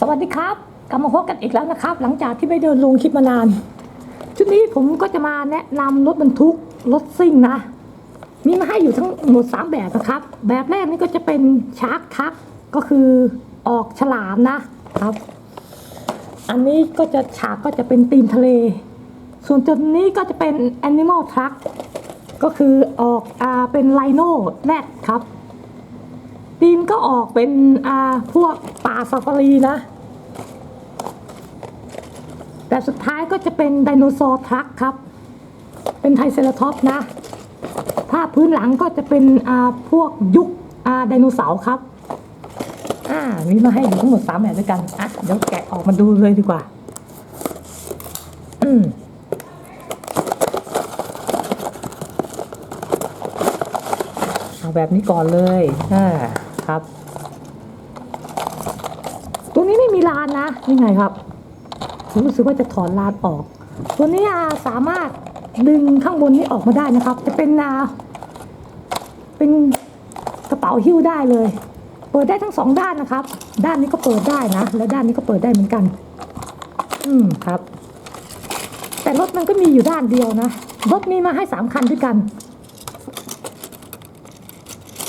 สวัสดีครับ กลับมาพบกันอีกแล้วนะครับ หลังจากที่ไม่เดินลงคลิปมานาน ชุดนี้ผมก็จะมาแนะนำรถบรรทุกรถซิ่งนะ มีมาให้อยู่ทั้งหมด 3 แบบนะครับ แบบแรกนี่ก็จะเป็นชาร์กทักก็คือออกฉลามนะครับ อันนี้ก็จะฉากก็จะเป็นตีนทะเล ส่วนจุดนี้ก็จะเป็น Animal Truck ก็คือออกอ่าเป็นไลโน่แรดครับ ตีนก็ออกเป็นอ่าพวกป่าซาฟารีนะ แต่สุดท้ายก็จะเป็นไดโนเสาร์ทรัคครับ เป็นไทเซราทอปนะ ถ้าพื้นหลังก็จะเป็นอ่าพวกยุคอ่าไดโนเสาร์ครับ อ่า มีมาให้อยู่ทั้งหมดสามแบบด้วยกัน อะ เดี๋ยวแกะออกมาดูเลยดีกว่า อืมเอาแบบนี้ก่อนเลยอ่า ครับตัวนี้ไม่มีลานนะนี่ไงครับรู้สึกว่าจะถอนลานออก ตัวนี้สามารถดึงข้างบนนี้ออกมาได้นะครับ จะเป็นนาเป็นกระเป๋าหิ้วได้เลย เปิดได้ทั้งสองด้านนะครับ ด้านนี้ก็เปิดได้นะ และด้านนี้ก็เปิดได้เหมือนกัน อืมครับ แต่รถมันก็มีอยู่ด้านเดียวนะ รถมีมาให้สามคันด้วยกัน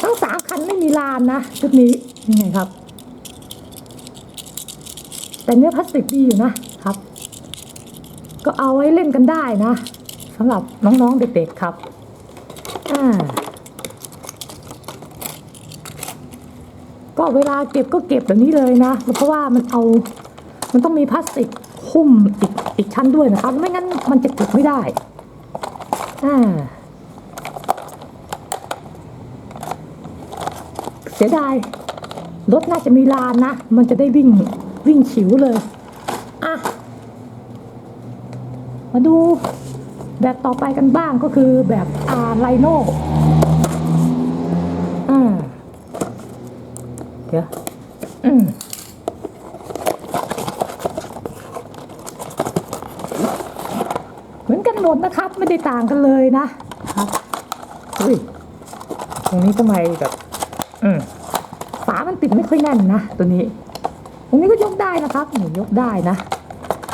ทั้งสามคั นไม่มีลานนะชุดนี้ยังไงครับ แต่เนื้อพลาสติกดีอยู่นะครับ ก็เอาไว้เล่นกันได้นะสำหรับน้องๆเด็กๆครับอ่าก็เวลาเก็บก็เก็บแบบนี้เลยนะ เพราะว่ามันเอา มันต้องมีพลาสติกหุ้มอีกอีกชั้นด้วยนะครับ ไม่งั้นมันจะเก็บไม่ได้ อ่า เสียดายรถน่าจะมีลานนะ มันจะได้วิ่งวิ่งฉิวเลย อะ มาดูแบบต่อไปกันบ้างก็คือแบบอาไลโน่อ่าเดี๋ยวอืมเหมือนกันหมดนะครับ ไม่ได้ต่างกันเลยนะครับอุ้ยตรงนี้ทำไมแบบ อืมามันติดไม่ค่อยแน่นนะตัวนี้ ตรงนี้ก็ยกได้นะครับนี่ยกได้นะ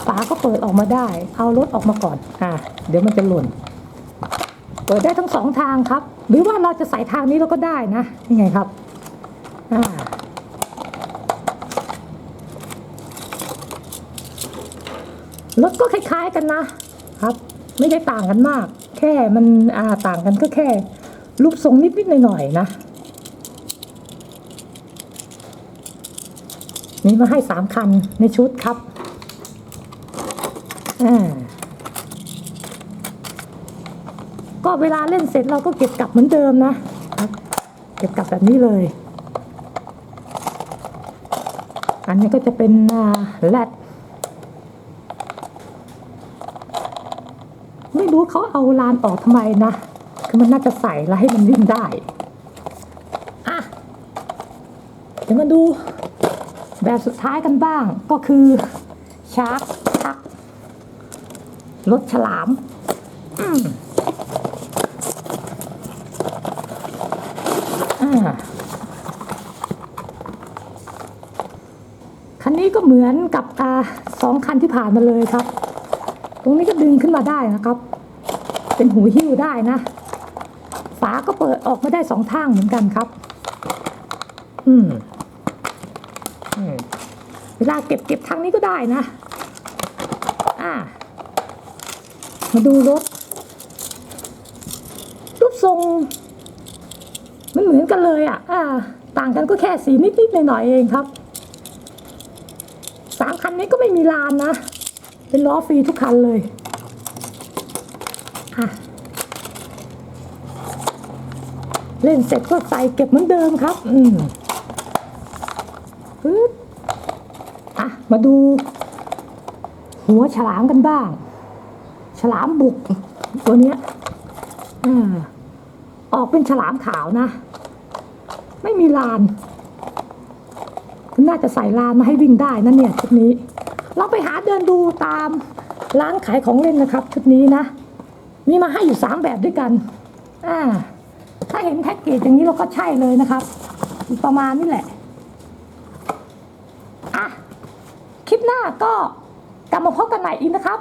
ฝาก็เปิดออกมาได้ เอารถออกมาก่อนอ่าเดี๋ยวมันจะหล่น เปิดได้ทั้งสองทางครับ หรือว่าเราจะใส่ทางนี้เราก็ได้นะยังไงครับอ่ารถก็คล้าย ๆกันนะครับ ไม่ได้ต่างกันมาก แค่มันอ่าต่างกันก็แค่รูปทรงนิดๆหน่อยๆนะ มีมาให้สามคันในชุดครับอ่าก็เวลาเล่นเสร็จเราก็เก็บกลับเหมือนเดิมนะ เก็บกลับแบบนี้เลย อันนี้ก็จะเป็นอ่าแรดไม่รู้เขาเอาลานออกทำไมนะ คือมันน่าจะใส่แล้วให้มันวิ่งได้ อะ เดี๋ยวมาดู แบบสุดท้ายกันบ้างก็คือชาร์กทักรถฉลามอืมอ่าคันนี้ก็เหมือนกับอาสองคันที่ผ่านมาเลยครับ ตรงนี้ก็ดึงขึ้นมาได้นะครับ เป็นหูหิ้วได้นะ ฝาก็เปิดออกมาได้สองทางเหมือนกันครับ อืม เวลาเก็บเก็บทางนี้ก็ได้นะ อ่า มาดูรถรูปทรง มันเหมือนกันเลยอะ อ่า ต่างกันก็แค่สีนิดๆหน่อยๆเองครับสามคันนี้ก็ไม่มีลานนะ เป็นล้อฟรีทุกคันเลยอะเล่นเสร็จก็ใส่เก็บเหมือนเดิมครับ อืมปึ๊บ มาดู หัวฉลามกันบ้าง ฉลามบุก ตัวเนี้ยอ่าออกเป็นฉลามขาวนะ ไม่มีลานน่าจะใส่ลานมาให้วิ่งได้นั่นเนี่ยชุดนี้ เราไปหาเดินดูตามร้านขายของเล่นนะครับ ชุดนี้นะ มีมาให้อยู่สามแบบด้วยกัน อ่า ถ้าเห็นแพ็กเกจอย่างนี้เราก็ใช่เลยนะครับ ประมาณนี้แหละ หน้า ก็กลับมาพบกันใหม่อีกนะครับ